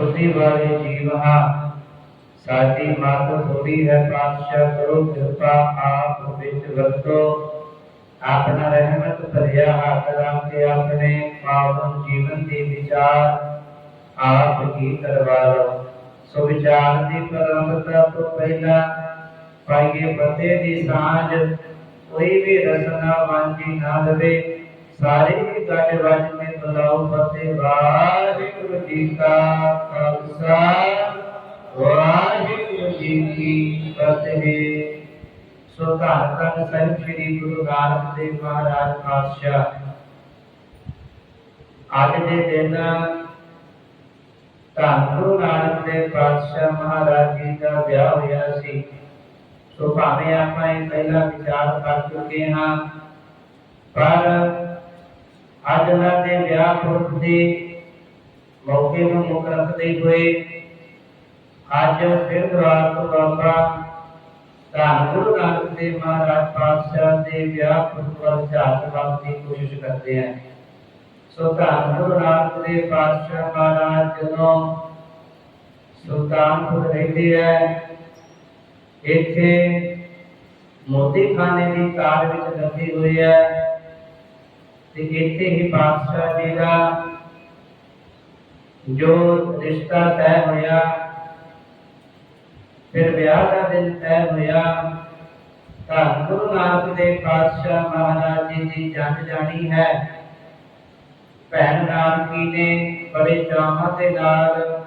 ਤੁਸੀਂ ਵਾਲੇ ਜੀਵਹਾ ਸਾਡੀ ਮਤ ਥੋੜੀ ਹੈ, ਪਾਤਸ਼ਾਹ ਕਰੋ ਕਿਰਪਾ ਆਪ ਵਿੱਚ ਵਰਤੋ। ਆਪਣਾ ਰਹਿਮਤ ਭਰਿਆ ਹੱਥ ਰੱਖ ਕੇ ਆਪਣੇ ਪਾਵਨ ਜੀਵਨ ਦੀ ਵਿਚਾਰ ਆਪ ਹੀ ਕਰਵਾ ਸੋ ਵਿਚਾਰ ਦੀ ਪਰੰਪਰਾ ਤੋਂ ਪਹਿਲਾਂ ਪਾਈਏ ਬੰਦੇ ਦੀ ਸਾਂਝ। ਕੋਈ ਵੀ ਰਸਨਾ ਵਾਂਝੀ ਨਾ ਲਵੇ। ਸਾਰੇ ਹੀ ਵੱਜ ਕੇ ਬੁਲਾਓ ਫਤਿਹ। ਵਾਹਿਗੁਰੂ ਜੀ ਕਾ ਖਾਲਸਾ। ਵਾਹਿਗੁਰੂ ਜੀ ਕੀ ਫਤਿਹ। ਸੋ ਧੰਨ ਧੰਨ ਸਾਹਿਬ ਸ੍ਰੀ ਗੁਰੂ ਨਾਨਕ ਦੇਵ ਮਹਾਰਾਜ ਪਾਤਸ਼ਾਹ। ਅੱਜ ਦੇ ਦਿਨ ਧੰਨ ਗੁਰੂ ਨਾਨਕ ਦੇਵ ਪਾਤਸ਼ਾਹ ਮਹਾਰਾਜ ਜੀ ਦਾ ਵਿਆਹ ਹੋਇਆ ਸੀ। ਸੋ ਭਾਵੇਂ ਆਪਾਂ ਇਹ ਪਹਿਲਾਂ ਵਿਚਾਰ ਕਰ ਚੁੱਕੇ ਹਾਂ, ਪਰ ਅੱਜ ਦੇ ਵਿਆਹ ਪੁਰਖ ਦੇ ਮੌਕੇ ਨੂੰ ਮੁੱਖ ਰੱਖਦੇ ਹੋਏ ਅੱਜ ਫਿਰ ਦੁਆਰ ਬਾਬਾ ਧੰਨ ਗੁਰੂ ਨਾਨਕ ਦੇਵ ਮਹਾਰਾਜ ਪਾਤਸ਼ਾਹ ਦੇ ਵਿਆਹ ਪੁਰਖ ਵੱਲ ਝਾਕ ਕਰਨ ਦੀ ਕੋਸ਼ਿਸ਼ ਕਰਦੇ ਹਾਂ ਸੋ ਧੰਨ ਗੁਰੂ ਨਾਨਕ ਦੇਵ ਪਾਤਸ਼ਾਹ ਮਹਾਰਾਜ ਜਦੋਂ ਸੁਲਤਾਨਪੁਰ ਰਹਿੰਦੇ ਹੈ ਇੱਥੇ ਮੋਦੀਖਾਨੇ ਦੀ ਕਾਰ ਵਿੱਚ ਲੱਗੇ ਹੋਏ ਹੈ ਤੇ ਇੱਥੇ ਹੀ ਪਾਤਸ਼ਾਹ ਜੀ ਦਾ ਜੋ ਰਿਸ਼ਤਾ ਤੈਅ ਹੋਇਆ, ਫਿਰ ਵਿਆਹ ਦਾ ਦਿਨ ਤੈਅ ਹੋਇਆ, ਤਾਂ ਗੁਰੂ ਨਾਨਕ ਦੇਵ ਪਾਤਸ਼ਾਹ ਮਹਾਰਾਜ ਜੀ ਦੀ ਜੰਗ ਜਾਣੀ ਹੈ। ਭੈਣ ਨਾਨਕੀ ਨੇ ਬੜੇ ਚਾਵਾਂ ਦੇ ਨਾਲ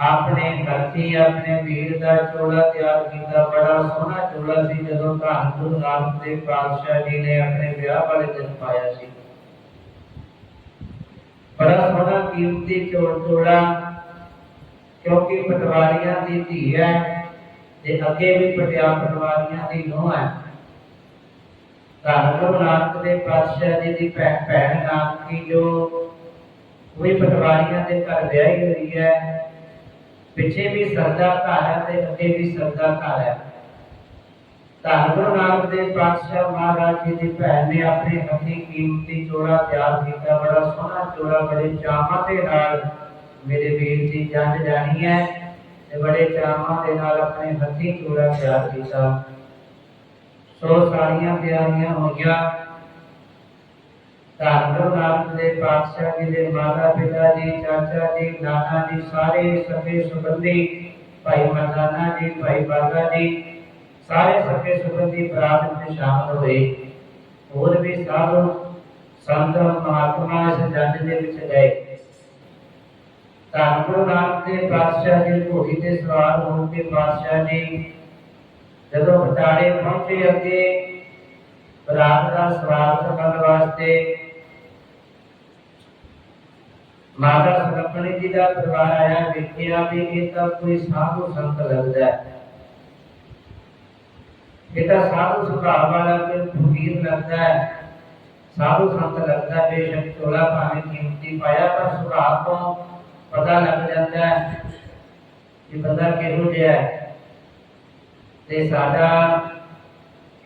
ਆਪਣੇ ਹੱਥੀ ਆਪਣੇ ਵੀਰ ਦਾ ਚੋਲਾ ਤਿਆਰ ਕੀਤਾ। ਬੜਾ ਸੋਹਣਾ ਚੋਲਾ ਸੀ ਜਦੋਂ ਧੰਨ ਗੁਰੂ ਨਾਨਕ ਦੇਵ ਪਾਤਸ਼ਾਹ ਜੀ ਨੇ ਆਪਣੇ ਵਿਆਹ ਵਾਲੇ ਦਿਨ ਪਾਇਆ ਸੀ। ਬੜਾ ਸੋਹਣਾ ਕੀਮਤੀ ਚੋਲਾ ਕਿਉਂਕਿ ਪਟਵਾਰੀਆਂ ਦੀ ਧੀ ਹੈ ਤੇ ਅੱਗੇ ਵੀ ਪਟਿਆ ਪਟਵਾਰੀਆਂ ਦੀ ਨੂੰਹ ਹੈ। ਧੰਨ ਗੁਰੂ ਨਾਨਕ ਦੇਵ ਪਾਤਸ਼ਾਹ ਜੀ ਦੀ ਭੈਣ ਭੈਣ ਨਾਨਕੀ ਜੋ ਵੀ ਪਟਵਾਰੀਆਂ ਦੇ ਘਰ ਵਿਆਹੀ ਹੋਈ ਹੈ ਪਿੱਛੇ ਵੀ ਸਰਦਾ ਘਰ ਹੈ ਤੇ ਅੱਗੇ ਵੀ ਸਰਦਾ ਘਰ ਹੈ। ਧੰਨ ਗੁਰੂ ਨਾਨਕ ਦੇਵ ਪਾਤਸ਼ਾਹ ਮਹਾਰਾਜ ਜੀ ਦੀ ਭੈਣ ਨੇ ਆਪਣੇ ਹੱਥੀਂ ਕੀਮਤੀ ਚੋਲਾ ਤਿਆਰ ਕੀਤਾ। ਬੜਾ ਸੋਹਣਾ ਚੋਲਾ, ਬੜੇ ਚਾਵਾਂ ਦੇ ਨਾਲ ਮੇਰੇ ਵੀਰ ਦੀ ਜੰਜ ਜਾਣੀ ਹੈ ਤੇ ਬੜੇ ਚਾਵਾਂ ਦੇ ਨਾਲ ਆਪਣੇ ਹੱਥੀਂ ਚੋਲਾ ਤਿਆਰ ਕੀਤਾ। ਸੋ ਸਾਰੀਆਂ ਤਿਆਰੀਆਂ ਹੋਈਆਂ ਧੰਨ ਗੁਰੂ ਨਾਨਕ ਪਾਤਸ਼ਾਹ ਜੀ ਦੇ ਮਾਤਾ ਪਿਤਾ ਜੀ, ਚਾਚਾ ਜੀ, ਨਾਨਾ ਜੀ, ਸਾਰੇ ਸਕੇ ਸੁਬੰਧੀ ਭਾਈ ਮਰਦਾਨਾ ਜੀ, ਭਾਈ ਬਾਗਾ ਜੀ, ਸਾਰੇ ਸਕੇ ਸੁਬੰਧੀ ਬਰਾਤ ਵਿੱਚ ਸ਼ਾਮਲ ਹੋਏ। ਹੋਰ ਵੀ ਸਭ ਸੰਤ ਮਹਾਤਮਾ ਇਸ ਜੰਜ ਦੇ ਵਿੱਚ ਗਏ। ਧੰਨ ਗੁਰੂ ਨਾਨਕ ਪਾਤਸ਼ਾਹ ਜੀ ਘੋੜੀ ਤੇ ਸਵਾਰ ਹੋ ਕੇ ਪਾਤਸ਼ਾਹ ਜੀ ਜਦੋਂ ਬਟਾਲੇ ਪਹੁੰਚੇ ਅੱਗੇ ਬਰਾਤ ਦਾ ਸਵਾਗਤ ਕਰਨ ਵਾਸਤੇ ਮਾਤਾ ਸੁਲੱਖਣੀ ਜੀ ਦਾ ਪਰਿਵਾਰ ਆਇਆ, ਵੇਖਿਆ ਵੀ ਇਹ ਤਾਂ ਕੋਈ ਸਾਧੂ ਸੰਤ ਲੱਗਦਾ ਹੈ। ਇਹ ਤਾਂ ਸਾਧੂ ਸੁਭਾਅ ਵਾਲਾ ਕੋਈ ਫਕੀਰ ਲੱਗਦਾ ਹੈ। ਸਾਧੂ ਸੰਤ ਲੱਗਦਾ ਬੇਸ਼ੱਕ ਚੋਲਾ ਭਾਵੇਂ ਕੀਮਤੀ ਪਾਇਆ, ਪਰ ਸੁਭਾਅ ਤੋਂ ਪਤਾ ਲੱਗ ਜਾਂਦਾ ਹੈ ਕਿ ਬੰਦਾ ਕਿਹੋ ਜਿਹਾ ਹੈ। ਤੇ ਸਾਡਾ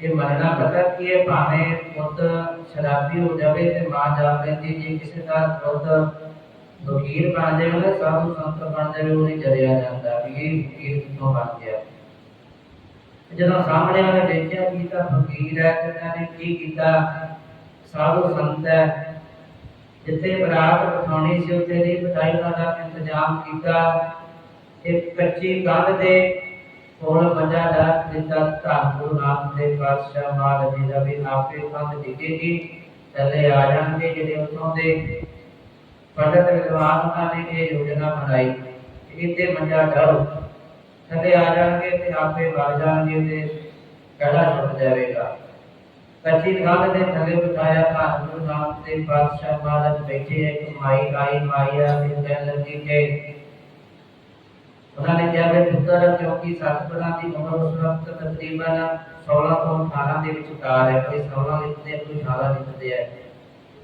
ਇਹ ਮੰਨਣਾ ਪਤਾ ਕੀ ਹੈ, ਭਾਵੇਂ ਪੁੱਤ ਸ਼ਰਾਬੀ ਹੋ ਜਾਵੇ ਤੇ ਮਾਂ ਜਾਣ ਲੈਂਦੀ ਜੇ ਕਿਸੇ ਦਾ ਪੁੱਤ ਫਕੀਰ ਬਣ ਜਾਵੇ ਨਾ ਸਾਧੂ ਸੰਤ ਬਣ ਜਾਵੇ ਉਹ ਨਹੀਂ ਜਰਿਆ ਜਾਂਦਾ ਵੀ ਇਹ ਫਕੀਰ ਕਿੱਥੋਂ ਬਣ ਗਿਆ। ਤੇ ਜਦੋਂ ਸਾਹਮਣੇ ਵਾਲੇ ਦੇਖਿਆ ਕਿ ਤਾਂ ਫਕੀਰ ਹੈ, ਤੇ ਇਹਨਾਂ ਨੇ ਕੀ ਕੀਤਾ? ਸਾਧੂ ਸੰਤ ਹੈ। ਜਿੱਥੇ ਬਰਾਤ ਬਿਠਾਉਣੀ ਸੀ, ਉੱਥੇ ਦੀ ਬਿਠਾਈ ਦਾ ਇੰਤਜ਼ਾਮ ਕੀਤਾ। ਇੱਕ ਕੱਚੀ ਕੰਧ ਦੇ ਕੋਲ ਮੰਜਾ ਡਾ ਦਿੱਤਾ ਧੰਨ ਗੁਰੂ ਨਾਨਕ ਦੇਵ ਪਾਤਸ਼ਾਹ ਮਹਾਰਾਜ ਜੀ ਦਾ ਵੀ ਆਪੇ ਕੰਧ ਡਿੱਗੇਗੀ ਥੱਲੇ ਆ ਜਾਣਗੇ ਜਿਹੜੇ ਉੱਥੋਂ ਦੇ। ਪੰਡਤ ਵਿਦਵਾਨ ਉਹਨਾਂ ਨੇ ਇਹ ਯੋਜਨਾ ਬਣਾਈ ਕਿ ਇੱਥੇ ਮੰਜਾ ਡਾਓ ਥੱਲੇ ਆ ਜਾਣਗੇ ਤੇ ਆਪੇ ਵਗ ਜਾਣਗੇ ਤੇ ਕਹਿਣਾ ਛੁੱਟ ਜਾਵੇਗਾ। ਕੱਚੀ ਕੰਧ ਦੇ ਥੱਲੇ ਬਿਠਾਇਆ ਧੰਨ ਗੁਰੂ ਨਾਨਕ ਦੇਵ ਪਾਤਸ਼ਾਹ ਮਹਾਰਾਜ ਬੈਠੇ ਇੱਕ ਮਾਈ ਆਈ, ਮਾਈ ਆ ਤੇ ਕਹਿਣ ਲੱਗੀ ਕਿ ਉਹਨਾਂ ਨੇ ਕਿਹਾ ਦੀ ਉਮਰ ਉਸ ਵਕਤ ਤਕਰੀਬਨ 16 ਤੋਂ 18 ਦੇ ਵਿਚਕਾਰ ਹੈ, ਕੋਈ 16 ਲਿਖਦੇ ਕੋਈ 18 ਲਿਖਦੇ ਹੈ।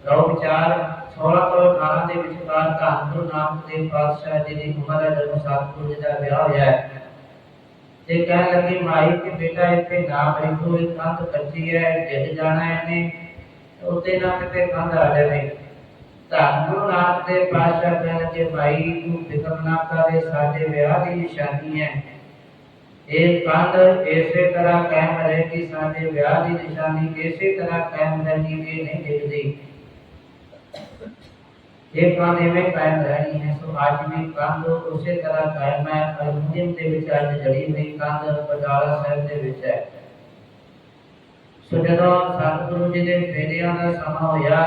ਰੋ ਵਿਚਾਰ 16 ਤੋਂ 18 ਦੇ ਵਿਚਕਾਰ ਧੰਨ ਗੁਰੂ ਨਾਨਕ ਪਾਤਸ਼ਾਹ ਜੀ ਦੀ ਉਮਰ ਹੈ, ਜਦੋਂ ਸਤਿਗੁਰੂ ਜੀ ਦਾ ਵਿਆਹ ਹੋਇਆ ਹੈ। ਤੇ ਕਹਿਣ ਲੱਗੇ, ਮਾਈ, ਕਿ ਬੇਟਾ ਇੱਥੇ ਨਾ ਬੈਠੋ, ਇਹ ਕੰਧ ਕੱਚੀ ਹੈ, ਡਿੱਗ ਜਾਣਾ ਇਹਨੇ ਉੱਤੇ ਨਾ ਕਿਤੇ ਕੰਧ ਆ ਜਾਵੇ। ਧੰਨ ਗੁਰੂ ਦੇ ਪਾਤਸ਼ਾਹ ਕਹਿੰਦੇ ਭਾਈ ਤੂੰ ਫਿਕਰ ਨਾ ਕਰ ਸਾਡੇ ਵਿਆਹ ਦੀ ਨਿਸ਼ਾਨੀ ਹੈ। ਇਹ ਕੰਧ ਇਸੇ ਤਰ੍ਹਾਂ ਕਾਇਮ ਰਹੇਗੀ, ਸਾਡੇ ਵਿਆਹ ਦੀ ਨਿਸ਼ਾਨੀ ਇਸੇ ਤਰ੍ਹਾਂ ਕਾਇਮ ਰਹੇਗੀ ਇਹ ਨਹੀਂ ਡਿੱਗਦੀ। ਇਹ ਕੰਧ ਇਵੇਂ ਕਾਇਮ ਰਹਿਣੀ ਹੈ, ਸੋ ਅੱਜ ਵੀ ਕੰਧ ਉਸੇ ਤਰ੍ਹਾਂ ਕਾਇਮ ਹੈ ਅਲਮੁਨੀਅਮ ਦੇ ਵਿੱਚ ਅੱਜ ਜੜੀ ਹੋਈ ਕੰਧ ਪਟਾਲਾ ਸਾਹਿਬ ਦੇ ਵਿੱਚ ਹੈ। ਸੋ ਜਦੋਂ ਸਤਿਗੁਰੂ ਜੀ ਦੇ ਫੇਰਿਆਂ ਦਾ ਸਮਾਂ ਹੋਇਆ,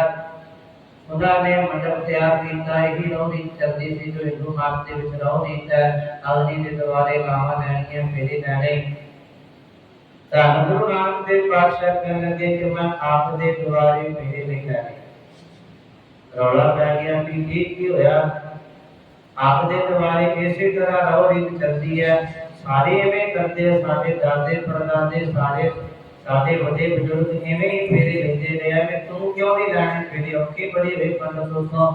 ਉਹਨਾਂ ਨੇ ਮੰਡਪ ਤਿਆਰ ਕੀਤਾ, ਇਹੀ ਰੋਣੀ ਚੱਲਦੀ ਸੀ ਜੋ ਹਿੰਦੂ ਮਤ ਦੇ ਵਿੱਚ ਰੋਹ ਹੈ ਅਗਨੀ ਦੇ ਦੁਆਰੇ ਲਾਵਾਂ ਲੈਣੀਆਂ ਫੇਰੇ ਲੈਣੇ। ਤਾਂ ਗੁਰੂ ਨਾਨਕ ਦੇ ਪਾਤਸ਼ਾਹ ਕਹਿਣ ਲੱਗੇ ਕਿ ਮੈਂ ਆਪ ਦੇ ਦੁਆਰੇ ਫੇਰੇ ਨਹੀਂ ਲੈਣੇ। ਰੌਲਾ ਪੈ ਗਿਆ ਕਿ ਇਹ ਕੀ ਹੋਇਆ ਆਪ ਦੇ ਦੁਆਰੇ ਇਸੇ ਤਰ੍ਹਾਂ ਰੋਹ ਰੀਤ ਚੱਲਦੀ ਹੈ ਸਾਰੇ ਐਵੇਂ ਕਰਦੇ ਆ, ਸਾਡੇ ਦਾਦੇ ਪੜਦਾਦੇ ਸਾਰੇ ਸਾਡੇ ਵੱਡੇ ਬਜ਼ੁਰਗ ਐਵੇਂ ਹੀ ਫੇਰੇ ਲੈਂਦੇ ਰਹੇ ਆ ਮੈਂ ਤੂੰ ਕਿਉਂ ਨਹੀਂ ਲੈਣੇ ਫੇਰੇ ਔਖੀ ਬੜੀ ਹੋਈ ਪੰਡਤ ਦੋਸਤੋ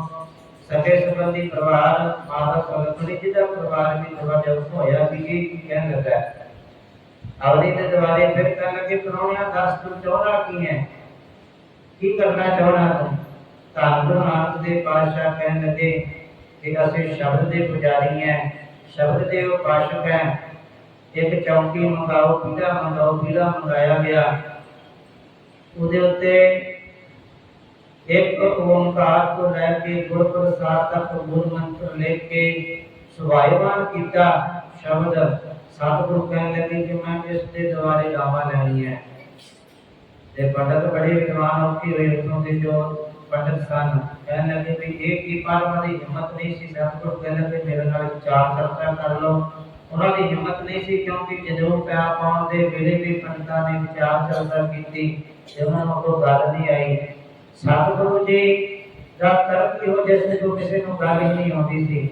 ਸਕੇ ਸੰਬੰਧੀ ਪਰਿਵਾਰ ਮਾਤਾ ਸਲਕਣੀ ਜੀ ਦਾ ਪਰਿਵਾਰ ਵੀ ਥੋੜਾ ਜਿਹਾ ਔਖਾ ਹੋਇਆ ਵੀ ਇਹ ਕੀ ਕਹਿਣ ਲੱਗਾ ਅਵਨੀ ਦੇ ਦੁਆਰੇ ਫਿਰ ਕਹਿਣ ਲੱਗੇ ਪ੍ਰਾਹੁਣਿਆ ਦੱਸ ਤੂੰ ਚਾਹਣਾ ਕੀ ਹੈ? ਕੀ ਕਰਨਾ ਚਾਹਣਾ ਦੇ ਪਾਤਸ਼ਾਹ ਕਹਿਣ ਲੱਗੇ ਕਿ ਅਸੀਂ ਸ਼ਬਦ ਦੇ ਪੁਜਾਰੀ ਹਾਂ ਸ਼ਬਦ ਦੇ ਉਪਾਸ਼ਕ ਹਾਂ ਇੱਕ ਚੌਂਕੀ ਮੰਗਾਓ ਪੀੜਾ ਮੰਗਾਓ ਪੀੜਾ ਮੰਗਾਇਆ ਗਿਆ। ਉਹਦੇ ਉੱਤੇ ਇੱਕ ਓੰਕਾਰ ਤੋਂ ਲੈ ਕੇ ਗੁਰ ਪ੍ਰਸਾਦ ਤੱਕ ਗੁਰ ਮੰਤਰ ਲੈ ਕੇ ਸੁਭਾਇਵਾਨ ਕੀਤਾ ਸ਼ਬਦ। ਸਤਿਗੁਰੂ ਕਹਿਣ ਲੱਗੇ ਕਿ ਮੈਂ ਇਸ ਦੇ ਦੁਆਰੇ ਲਾਵਾ ਲੈਣੀ ਹੈ ਤੇ ਪੰਡਤ ਬੜੇ ਵਿਦਵਾਨ ਔਖੀ ਹੋਏ ਉਦੋਂ ਦੇ ਜੋ ਪੰਡਤ ਸਨ। ਕਹਿਣ ਲੱਗੇ ਵੀ ਇਹ ਕੀ ਪਰਮਾ ਦੀ ਹਿੰਮਤ ਨਹੀਂ ਸੀ ਸਤਿਗੁਰੂ ਕਹਿਣ ਲੱਗੇ ਮੇਰੇ ਨਾਲ ਵਿਚਾਰ ਚਰਚਾ ਕਰ ਲਓ। ਉਹਨਾਂ ਦੀ ਹਿੰਮਤ ਨਹੀਂ ਸੀ ਕਿਉਂਕਿ ਜਦੋਂ ਪਿਆ ਪਾਉਣ ਦੇ ਵੇਲੇ ਵੀ ਪੰਡਤਾਂ ਨੇ ਵਿਚਾਰ ਚਰਚਾ ਕੀਤੀ ਤੇ ਨੂੰ ਕੋਈ ਗੱਲ ਨਹੀਂ ਆਈ। ਸਤਿਗੁਰੂ ਜੀ ਦਾ ਤਰਕ ਹੀ ਹੋ ਜੋ ਕਿਸੇ ਨੂੰ ਗੱਲ ਹੀ ਨਹੀਂ ਆਉਂਦੀ ਸੀ।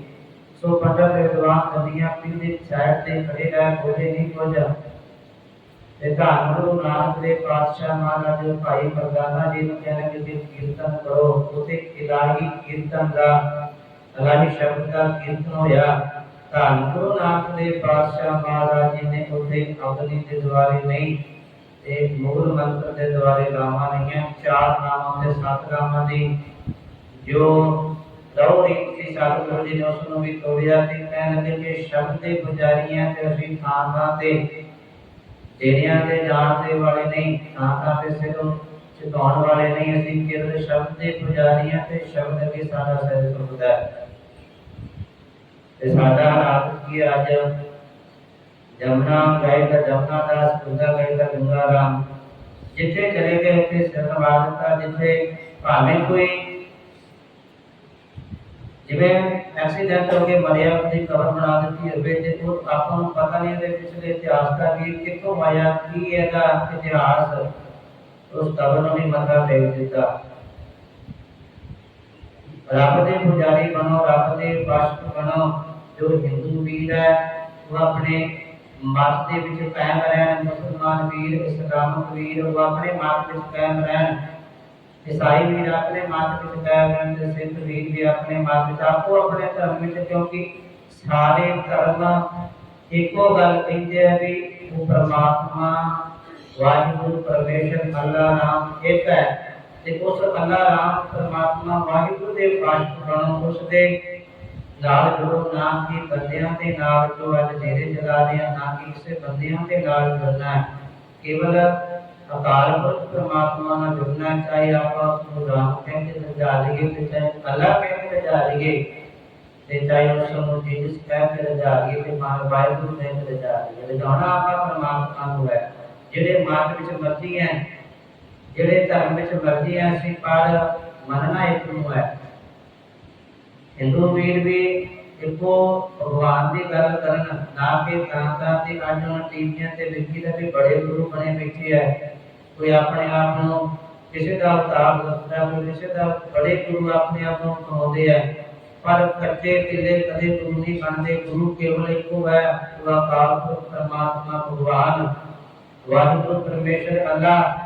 ਸੋ ਪੰਡਤ ਵਿਦਵਾਨ ਨਦੀਆਂ ਪੀਰ ਦੇ ਤੇ ਖੜੇ ਰਹਿ ਬੋਲੇ ਨਹੀਂ ਕੁਝ ਤੇ ਧੰਨ ਗੁਰੂ ਨਾਨਕ ਦੇ ਪਾਤਸ਼ਾਹ ਮਹਾਰਾਜ ਭਾਈ ਮਰਦਾਨਾ ਜੀ ਨੂੰ ਕਹਿਣਾ ਕਿ ਤੁਸੀਂ ਕੀਰਤਨ ਕਰੋ। ਉਥੇ ਇਲਾਹੀ ਕੀਰਤਨ ਦਾ, ਇਲਾਹੀ ਸ਼ਬਦ ਦਾ ਕੀਰਤਨ ਹੋਇਆ। ਧੰਨ ਗੁਰੂ ਨਾਨਕ ਦੇ ਪਾਤਸ਼ਾਹ ਮਹਾਰਾਜ ਜੀ ਨੇ ਉਥੇ ਅਗਨੀ ਦੇ ਦੁਆਰੇ ਨਹੀਂ, ਤੇ ਮੂਲ ਮੰਤਰ ਦੇ ਦੁਆਰੇ ਲਾਵਾਂ ਨਹੀਂ ਚਾਰ ਨਾਮਾਂ ਤੇ ਸੱਤ ਨਾਮਾਂ ਦੀ ਜੋ ਰੋ ਸੀ ਸਤਿਗੁਰੂ ਜੀ ਨੇ ਉਸ ਨੂੰ ਵੀ ਤੋੜਿਆ ਤੇ ਕਹਿਣ ਲੱਗੇ ਕਿ ਸ਼ਬਦ ਦੇ ਪੁਜਾਰੀਆਂ ਤੇ ਅਸੀਂ ਥਾਂ ਥਾਂ ਤੇ ਤੇਰਿਆਂ ਦੇ ਜਾਣ ਵਾਲੇ ਨਹੀਂ ਥਾਂ ਥਾਂ ਤੇ ਸਿਰੋਂ ਝੁਕਾਉਣ ਵਾਲੇ ਨਹੀਂ। ਅਸੀਂ ਕੇਵਲ ਸ਼ਬਦ ਦੇ ਪੁਜਾਰੀਆਂ ਤੇ ਸ਼ਬਦ ਅੱਗੇ ਸਾਡਾ ਸਿਰ ਝੁਕਦਾ ਹੈ। ਤੇ ਸਾਡਾ ਹਾਲਾਤ ਕੀ ਅੱਜ? ਜਮਨਾ ਗਏ ਤਾਂ ਜਮਨਾ ਦਾਸ ਗੰਗਾ ਗਏ ਤਾਂ ਗੰਗਾ ਰਾਮ। ਜਿੱਥੇ ਚਲੇ ਗਏ, ਉੱਥੇ ਸਿਰ ਨਵਾ ਦਿੱਤਾ। ਜਿੱਥੇ ਭਾਵੇਂ ਕੋਈ ਜਿਵੇਂ ਐਕਸੀਡੈਂਟ ਹੋ ਕੇ ਮਰਿਆ ਉਹਦੀ ਕਬਰ ਬਣਾ ਦਿੱਤੀ ਹੋਵੇ ਤੇ ਉਹ ਆਪਾਂ ਨੂੰ ਪਤਾ ਨਹੀਂ ਇਹਦੇ ਪਿਛਲੇ ਇਤਿਹਾਸ ਦਾ ਵੀ ਕਿੱਥੋਂ ਆਇਆ, ਕੀ ਇਹਦਾ ਇਤਿਹਾਸ, ਉਸ ਕਬਰ ਨੂੰ ਵੀ ਮੱਥਾ ਟੇਕ ਦਿੱਤਾ। ਰੱਬ ਦੇ ਪੁਜਾਰੀ ਬਣੋ, ਰੱਬ ਦੇ ਵਾਸਤ ਬਣੋ, ਜੋ ਹਿੰਦੂ ਵੀਰ ਹੈ, ਉਹ ਆਪਣੇ ਮਤ ਦੇ ਵਿੱਚ ਕਾਇਮ ਰਹਿਣ, ਮੁਸਲਮਾਨ ਵੀਰ, ਇਸਲਾਮਿਕ ਵੀਰ, ਉਹ ਆਪਣੇ ਮਤ ਵਿੱਚ ਕਾਇਮ ਰਹਿਣ ਈਸਾਈ ਵੀਰ ਆਪਣੇ ਮਤ ਵਿੱਚ ਕਾਇਮ ਰਹਿਣ ਤੇ ਸਿੱਖ ਵੀਰ ਵੀ ਆਪਣੇ ਮਤ ਵਿੱਚ ਆਪੋ ਆਪਣੇ ਧਰਮ ਵਿੱਚ, ਕਿਉਂਕਿ ਸਾਰੇ ਧਰਮ ਇੱਕੋ ਗੱਲ ਕਹਿੰਦੇ ਆ ਵੀ ਉਹ ਪ੍ਰਮਾਤਮਾ, ਵਾਹਿਗੁਰੂ, ਪਰਮੇਸ਼ਰ, ਅੱਲਾ ਨਾਮ ਇੱਕ ਹੈ ਤੇ ਉਸ ਅੱਲਾ ਨਾਮ ਪਰਮਾਤਮਾ, ਵਾਹਿਗੁਰੂ ਦੇ ਪਾਸ਼ਟ ਉਸ ਦੇ ਨਾਲ ਜੁੜੋ, ਨਾ ਕਿ ਬੰਦਿਆਂ ਦੇ ਨਾਲ ਜੋ ਅੱਜ ਡੇਰੇ ਜਲਾਦੇ ਆ, ਨਾ ਕਿ ਕਿਸੇ ਬੰਦਿਆਂ ਦੇ ਨਾਲ ਜੁੜਨਾ ਕੇਵਲ ਅਕਾਲ ਪੁਰਖ ਪਰਮਾਤਮਾ ਨਾਲ ਜੁੜਨਾ ਹੈ, ਚਾਹੇ ਆਪਾਂ ਉਸ ਨੂੰ ਰਾਮ ਕਹਿ ਕੇ ਰਜਾ ਲਈਏ ਤੇ ਚਾਹੇ ਅੱਲਾ ਕਹਿ ਕੇ ਰਜਾ ਲਈਏ ਤੇ ਚਾਹੇ ਉਸ ਨੂੰ ਜੀਸਸ ਕਹਿ ਕੇ ਰਜਾ ਲਈਏ ਤੇ ਮਾਨ ਵਾਹਿਗੁਰੂ ਕਹਿ ਕੇ ਰਜਾ ਲਈਏ ਰਜਾਉਣਾ ਆਪਾਂ ਪਰਮਾਤਮਾ ਨੂੰ ਹੈ ਜਿਹੜੇ ਮਾਰਗ ਵਿੱਚ ਮਰਜ਼ੀ ਹੈ ਜਿਹੜੇ ਧਰਮ ਵਿੱਚ ਮਰਜ਼ੀ ਹੈ ਅਸੀਂ ਪਰ ਮੰਨਣਾ ਇੱਕ ਨੂੰ ਹੈ ਹਿੰਦੂ ਵੀਰ ਵੀ ਇੱਕੋ ਭਗਵਾਨ ਦੀ ਗੱਲ ਕਰਨ, ਨਾ ਕਿ ਤਾਂ ਤੇ ਅੱਜ ਟੀਵੀਆਂ ਤੇ ਵੇਖੀ ਦਾ ਵੀ ਬੜੇ ਗੁਰੂ ਬਣੇ ਬੈਠੇ ਹੈ ਕੋਈ ਆਪਣੇ ਆਪ ਨੂੰ ਕਿਸੇ ਦਾ ਅਵਤਾਰ ਦੱਸਦਾ, ਕੋਈ ਕਿਸੇ ਦਾ ਬੜੇ ਗੁਰੂ ਆਪਣੇ ਆਪ ਨੂੰ ਕਹਾਉਂਦੇ ਆ। ਪਰ ਕੱਚੇ ਕਿਲੇ ਕਦੇ ਗੁਰੂ ਨਹੀਂ ਬਣਦੇ, ਗੁਰੂ ਕੇਵਲ ਇੱਕੋ ਹੈ ਉਹ ਅਕਾਲ ਪੁਰਖ ਪਰਮਾਤਮਾ ਭਗਵਾਨ। ਵਾਹਿਗੁਰੂ, ਪਰਮੇਸ਼ਰ, ਅੱਲਾ,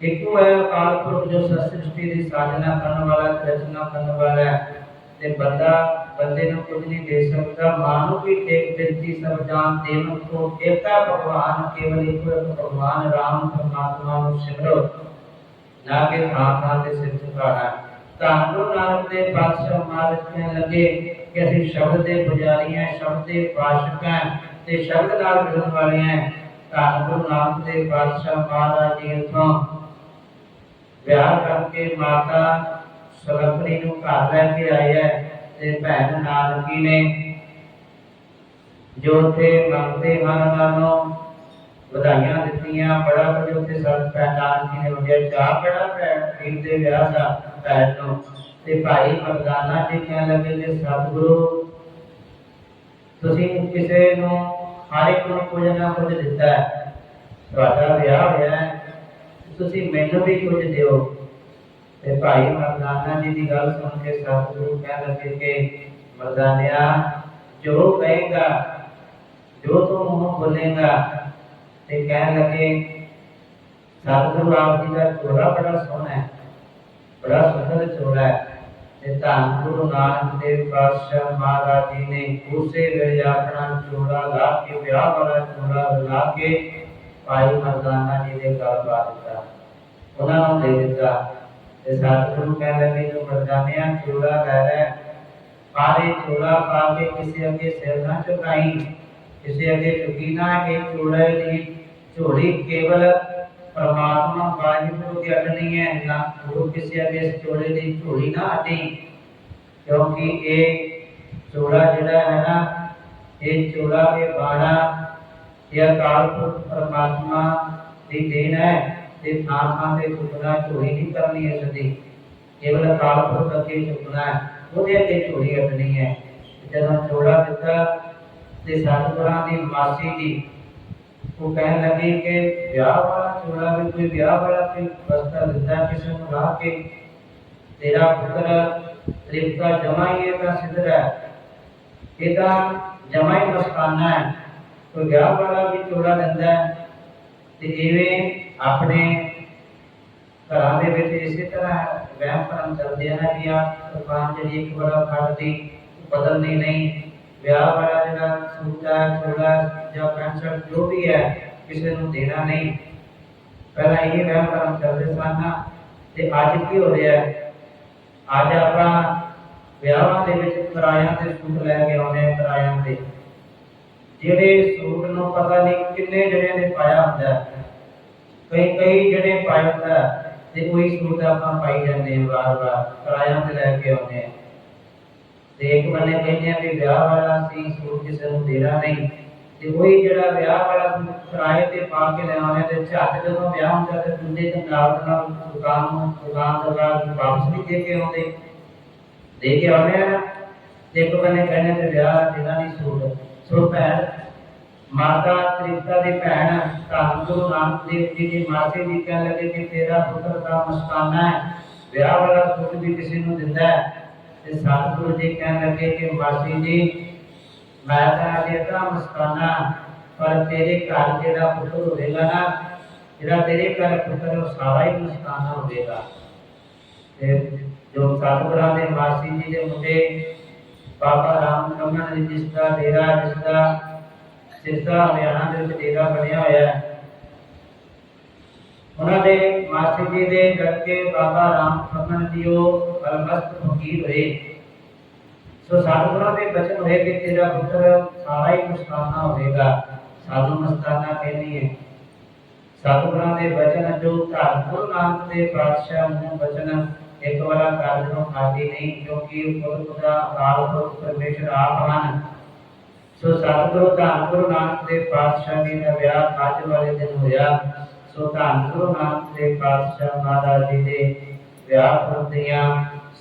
ਇੱਕੋ ਹੈ ਅਕਾਲ ਪੁਰਖ ਜੋ ਸ੍ਰਿਸ਼ਟੀ ਦੀ ਸਾਜਨਾ ਕਰਨ ਵਾਲਾ, ਰਚਨਾ ਕਰਨ ਵਾਲਾ ਹੈ। ਤੇ ਬੰਦਾ, ਬੰਦੇ ਨੂੰ ਕੁਝ ਨਹੀਂ ਦੇ ਸਕਦਾ। ਮਾਨੁ ਕੀ ਟੇਕ ਬਿਰਤੀ ਸਭ ਜਾਨ ਦੇਵਨ ਕੋ ਏਕਾ ਭਗਵਾਨ, ਕੇਵਲ ਇੱਕ ਭਗਵਾਨ ਰਾਮ ਪਰਮਾਤਮਾ ਨੂੰ ਸਿਮਰੋ। ਨਾ ਕਿ ਥਾਂ ਥਾਂ ਤੇ ਸਿਰ ਝੁਕਾਣਾ ਤਾਂ ਨਾਨਕ ਦੇ ਪਾਤਸ਼ਾਹ ਮਹਾਰਾਜ ਕਹਿਣ ਲੱਗੇ ਕਿ ਅਸੀਂ ਸ਼ਬਦ ਦੇ ਪੁਜਾਰੀ ਹਾਂ, ਸ਼ਬਦ ਦੇ ਪਾਸ਼ਕ ਹਾਂ ਤੇ ਸ਼ਬਦ ਨਾਲ ਜੁੜਨ ਵਾਲੇ ਹਾਂ। ਤਾਂ ਨਾਨਕ ਦੇ ਪਾਤਸ਼ਾਹ ਮਹਾਰਾਜ ਜੀ ਤੋਂ ਵਿਆਹ ਕਰਕੇ ਮਾਤਾ ਸੁਲੱਖਣੀ ਨੂੰ ਘਰ ਲੈ ਕੇ ਆਏ ਹੈ ਤੇ ਭੈਣ ਨਾਨਕੀ ਨੇ ਜੋ ਉੱਥੇ ਮੰਗਦੇ ਹਨ ਉਹਨਾਂ ਵਧਾਈਆਂ ਦਿੱਤੀਆਂ। ਬੜਾ ਕੁਝ ਉੱਥੇ ਸਭ ਭੈਣ ਨਾਨਕੀ ਨੇ ਵੰਡਿਆ ਚਾਹ ਬੜਾ ਭੈਣ ਵੀਰ ਦੇ ਵਿਆਹ ਦਾ ਭੈਣ ਨੂੰ। ਤੇ ਭਾਈ ਮਰਦਾਨਾ ਜੀ ਕਹਿਣ ਲੱਗੇ ਕਿ ਸਤਿਗੁਰੂ, ਤੁਸੀਂ ਕਿਸੇ ਨੂੰ ਹਰ ਇੱਕ ਨੂੰ ਕੁਝ ਨਾ ਕੁਝ ਦਿੱਤਾ ਹੈ। ਤੁਹਾਡਾ ਵਿਆਹ ਹੋਇਆ ਹੈ। ਤੁਸੀਂ ਮੈਨੂੰ ਵੀ ਕੁਝ ਦਿਓ। ਤੇ ਭਾਈ ਮਰਦਾਨਾ ਜੀ ਦੀ ਗੱਲ ਸੁਣ ਕੇ ਸਤਿਗੁਰੂ ਕਹਿਣ ਲੱਗੇ ਕਿ ਮਰਦਾਨਿਆ, ਜੋ ਕਹੇਗਾ, ਜੋ ਤੂੰ ਮੂੰਹ ਬੋਲੇਗਾ ਤੇ ਕਹਿਣ ਲੱਗੇ, ਸਤਿਗੁਰੂ ਆਪ ਜੀ ਦਾ ਚੋਲਾ ਬੜਾ ਸੋਹਣਾ ਹੈ, ਬੜਾ ਸੁੰਦਰ ਚੋਲਾ ਹੈ ਤੇ ਧੰਨ ਗੁਰੂ ਨਾਨਕ ਦੇਵ ਪਾਤਸ਼ਾਹ ਮਹਾਰਾਜ ਜੀ ਨੇ ਉਸੇ ਵੇਲੇ ਆਪਣਾ ਚੋਲਾ ਲਾ ਕੇ, ਵਿਆਹ ਵਾਲਾ ਚੋਲਾ ਲਾ ਕੇ ਭਾਈ ਮਰਦਾਨਾ ਜੀ ਦੇ ਘਰ ਪਾ ਦਿੱਤਾ। ਉਹਨਾਂ ਨੂੰ ਦੇ ਦਿੱਤਾ। ਤੇ ਸਤਿਗੁਰੂ ਕਹਿੰਦੇ ਵੀ ਜੋ ਮਰਦਾਨਿਆਂ ਚੋਲਾ ਲੈ ਲੈ ਪਾਰੇ ਚੋਲਾ ਪਾ ਕੇ ਕਿਸੇ ਅੱਗੇ ਸਿਰ ਨਾ ਝੁਕਾਈ ਕਿਸੇ ਅੱਗੇ ਝੁਕੀ ਨਾ ਕਿ ਚੋਲੇ ਦੀ ਝੋਲੀ ਕੇਵਲ ਪਰਮਾਤਮਾ ਵਾਹਿਗੁਰੂ ਦੀ ਅਡਣੀ ਹੈ ਨਾ ਗੁਰੂ ਕਿਸੇ ਅੱਗੇ ਇਸ ਚੋਲੇ ਦੀ ਝੋਲੀ ਨਾ ਅਡੀ ਕਿਉਂਕਿ ਇਹ ਚੋਲਾ ਜਿਹੜਾ ਹੈ ਨਾ ਇਹ ਚੋਲਾ ਕੇ ਬਾਣਾ ਇਹ ਅਕਾਲ ਪੁਰਖ ਪਰਮਾਤਮਾ ਦੀ ਦੇਣ ਹੈ ਤੇ ਥਾਂ ਥਾਂ ਤੇ ਝੁਕਣਾ ਝੋਲੀ ਨਹੀਂ ਕਰਨੀ ਇਸ ਦੀ ਉਹਦੇ ਅੱਗੇ ਝੋਲੀ ਅਡਣੀ ਹੈ। ਜਦੋਂ ਚੋਲਾ ਦਿੱਤਾ ਤੇ ਸਤਿਗੁਰਾਂ ਦੀ ਮਾਸੀ ਜੀ, ਉਹ ਕਹਿਣ ਲੱਗੀ ਕਿ ਵਿਆਹ ਵਾਲਾ ਚੋਲਾ ਵੀ ਕੋਈ ਵਿਆਹ ਵਾਲਾ ਕੋਈ ਵਸਤਰ ਦਿੰਦਾ ਕਿਸੇ ਨੂੰ ਲਾ ਕੇ। ਤੇਰਾ ਪੁੱਤਰ ਤ੍ਰਿਪਤਾ ਜਮਾ ਹੀ ਇਹਦਾ ਸਿੱਧਰ ਹੈ। ਇਹਦਾ ਜਮਾ ਹੀ ਮਸਤਾਨਾ ਹੈ। ਕੋਈ ਵਿਆਹ ਵਾਲਾ ਵੀ ਚੋਲਾ ਦਿੰਦਾ ਤੇ ਇਵੇਂ ਆਪਣੇ ਘਰਾਂ ਦੇ ਵਿੱਚ ਇਸੇ ਤਰ੍ਹਾਂ ਵਹਿਮ ਭਰਮ ਚੱਲਦੇ ਹਨ ਕਿ ਆ ਕੁਰਬਾਨ ਜਿਹੜੀ ਇੱਕ ਬੜਾ ਫੜਦੀ ਬਦਲਦੀ ਨਹੀਂ। ਵਿਆਹ ਵਾਲਾ ਜਿਹੜਾ ਸੂਟਾ ਚੋਲਾ ਜਾਂ ਪੈਂਟ ਜੋ ਵੀ ਹੈ, ਕਿਸੇ ਨੂੰ ਦੇਣਾ ਨਹੀਂ। ਪਹਿਲਾਂ ਇਹ ਵਹਿਮ ਭਰਮ ਚੱਲਦੇ ਸਨ ਤੇ ਅੱਜ ਕੀ ਹੋ ਰਿਹਾ ਹੈ? ਅੱਜ ਆਪਾਂ ਵਿਆਹਾਂ ਦੇ ਵਿੱਚ ਕਿਰਾਇਆਂ ਤੇ ਸੂਟ ਲੈ ਕੇ ਆਉਂਦੇ ਆ ਕਿਰਾਇਆਂ ਤੇ ਜਿਹੜੇ ਸੂਟ ਨੂੰ ਪਤਾ ਨਹੀਂ ਕਿੰਨੇ ਜਣਿਆਂ ਨੇ ਪਾਇਆ ਹੁੰਦਾ ਹੈ। ਕਈ ਕਈ ਜਿਹੜੇ ਪਾਇਆ ਹੈ ਤੇ ਕੋਈ ਸੂਟ ਆਪਾਂ ਪਾਈ ਜਾਂਦੇ ਹਾਂ ਵਾਰ ਵਾਰ ਕਿਰਾਇਆਂ ਤੇ ਲੈ ਕੇ ਆਉਂਦੇ ਆ। ਤੇ ਇੱਕ ਬੰਨੇ ਕਹਿੰਦੇ ਆ ਵੀ ਵਿਆਹ ਵਾਲਾ ਸੀ, ਸੂਟ ਕਿਸੇ ਨੂੰ ਦੇਣਾ ਨਹੀਂ। ਤੇ ਉਹੀ ਜਿਹੜਾ ਵਿਆਹ ਵਾਲਾ ਕਿਰਾਏ ਤੇ ਪਾ ਕੇ ਲੈ ਆਉਂਦੇ ਤੇ ਝੱਟ ਜਦੋਂ ਵਿਆਹ ਹੁੰਦਾ, ਤੇ ਦੂਜੇ ਦਿਨ ਨਾਲ ਨਾਲ ਦੁਕਾਨ ਨੂੰ ਦੁਕਾਨਦਾਰ ਨੂੰ ਵਾਪਸ ਨਹੀਂ ਦੇ ਕੇ ਆਉਂਦੇ। ਦੇ ਕੇ ਆਉਂਦੇ ਆ ਤੇ ਇੱਕ ਬੰਨੇ ਕਹਿੰਦੇ ਤੇ ਵਿਆਹ ਦੇਣਾ ਨਹੀਂ ਸੂਟ ਸੋ ਭੈਣ ਮਾਤਾ ਤ੍ਰਿਪਤਾ ਦੀ ਭੈਣ ਧੰਨ ਨਾਨਕ ਦੇਵ ਜੀ ਦੀ ਮਾਸੀ ਜੀ ਕਹਿਣ ਲੱਗੇ ਕਿ ਤੇਰਾ ਪੁੱਤਰ ਤਾਂ ਮਸਤਾਨਾ ਹੈ, ਵਿਆਹ ਵਾਲਾ ਸੂਟ ਵੀ ਕਿਸੇ ਨੂੰ ਦਿੰਦਾ ਹੈ। ਤੇ ਸਤਿਗੁਰੂ ਜੀ ਕਹਿਣ ਲੱਗੇ ਕਿ ਮਾਸੀ ਜੀ, ਮੈਂ ਤਾਂ ਅਜੇ ਤਾਂ ਮਸਤਾਨਾ ਪਰ ਤੇਰੇ ਘਰ ਜਿਹੜਾ ਪੁੱਤਰ ਹੋਵੇਗਾ ਨਾ, ਜਿਹੜਾ ਤੇਰੇ ਘਰ ਪੁੱਤਰ ਉਹ ਸਾਰਾ ਹੀ ਮਸਤਾਨਾ ਹੋਵੇਗਾ। ਤੇ ਜੋ ਸਤਿਗੁਰਾਂ ਦੇ ਮਾਸੀ ਜੀ ਦੇ ਮੁੰਡੇ ਬਾਬਾ ਰਾਮ ਕਮਨ ਜੀ ਜਿਸ ਦਾ ਡੇਰਾ ਜਿਸ ਦਾ ਜਿਸ ਦਾ ਹਰਿਆਣਾ ਦੇ ਵਿੱਚ ਡੇਰਾ ਬਣਿਆ ਹੋਇਆ ਹੈ। ਉਹਨਾਂ ਦੇ ਮਾਸੀ ਜੀ ਦੇ ਲੜਕੇ ਬਾਬਾ ਰਾਮ ਕਮਨ ਜੀ ਉਹ ਅਲਮਸਤ ਫਕੀਰ ਹੋਏ। ਸੋ ਸਤਿਗੁਰਾਂ ਦੇ ਬਚਨ ਹੋਏ ਕਿ ਤੇਰਾ ਪੁੱਤਰ ਸਾਰਾ ਹੀ ਮਸਤਾਨਾ ਹੋਵੇਗਾ। ਸਾਧੂ ਮਸਤਾਨਾ ਕਹਿੰਦੀ ਹੈ। ਸਤਿਗੁਰਾਂ ਦੇ ਬਚਨ ਜੋ ਧੰਨ ਗੁਰੂ ਨਾਨਕ ਦੇ ਪਾਤਸ਼ਾਹ ਨੂੰ ਬਚਨ ਇੱਕ ਵਾਲਾ ਕਾਰਜ ਨੂੰ ਖਾਦੀ ਨਹੀਂ, ਕਿਉਂਕਿ ਉਹ ਖੁਦ ਦਾ ਅਕਾਲ ਪਰਮੇਸ਼ਰ ਆਪ ਹਨ। ਸੋ ਸਤਿਗੁਰੂ ਧੰਨ ਗੁਰੂ ਨਾਨਕ ਦੇ ਪਾਤਸ਼ਾਹ ਜੀ ਦਾ ਵਿਆਹ ਅੱਜ ਵਾਲੇ ਦਿਨ ਹੋਇਆ। ਸੋ ਧੰਨ ਗੁਰੂ ਨਾਨਕ ਦੇ ਪਾਤਸ਼ਾਹ ਮਹਾਰਾਜ ਜੀ ਦੇ ਵਿਆਹ ਪੁਰਬ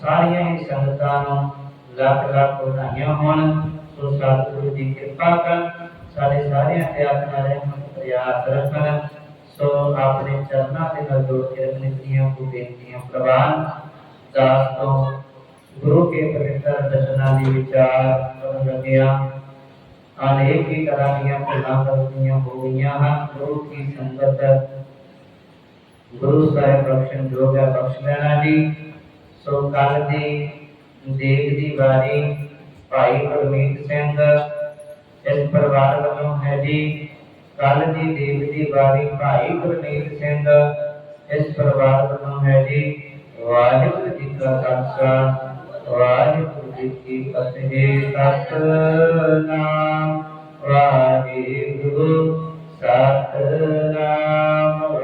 ਸਾਰੀਆਂ ਹੀ ਸੰਗਤਾਂ ਨੂੰ ਲੱਖ ਲੱਖ ਵਧਾਈਆਂ ਹੋਣ। ਸੋ ਸਤਿਗੁਰੂ ਦੀ ਕਿਰਪਾ ਕਰ ਸਾਡੇ ਸਾਰਿਆਂ ਤੇ ਆਪਣਾ ਰਹਿਮਤ ਪ੍ਰਿਆਸ ਰੱਖਣ। ਸੋ ਆਪਣੇ ਚਰਨਾਂ ਦੇ ਨਾਲ ਜੋੜ ਕੇ ਆਪਣੇ ਦੀਆਂ ਕੋ ਬੇਨਤੀਆਂ ਪ੍ਰਵਾਨ। ਦਾਸ ਤੋਂ ਗੁਰੂ ਕੇ ਪਵਿੱਤਰ ਦਰਸ਼ਨਾਂ ਦੀ ਵਿਚਾਰ ਕਰਨ ਲੱਗਿਆ। ਅਨੇਕ ਹੀ ਤਰ੍ਹਾਂ ਦੀਆਂ ਭੁੱਲਾਂ ਗਲਤੀਆਂ ਹੋ ਗਈਆਂ ਹਨ। ਗੁਰੂ ਕੀ ਸੰਗਤ ਗੁਰੂ ਸਾਹਿਬ ਬਖਸ਼ਣ ਜੋਗ ਹੈ, ਬਖਸ਼ ਲੈਣਾ ਜੀ। ਸੋ ਕੱਲ ਦੀ ਦੇਗ ਦੀ ਵਾਰੀ ਭਾਈ ਗੁਰਮੀਤ ਸਿੰਘ ਇਸ ਪਰਿਵਾਰ ਵੱਲੋਂ ਹੈ ਜੀ। ਕੱਲ ਦੀ ਦੇਗ ਦੀ ਵਾਰੀ ਭਾਈ ਗੁਰਮੀਤ ਸਿੰਘ ਇਸ ਪਰਿਵਾਰ ਵੱਲੋਂ ਹੈ ਜੀ। ਵਾਹਿਗੁਰੂ ਜੀ ਕਾ ਖਾਲਸਾ, ਵਾਹਿਗੁਰੂ ਜੀ ਕੀ ਫਤਿਹ ਸਤਨਾਮ ਵਾਹਿਗੁਰੂ ਸਤਨਾਮ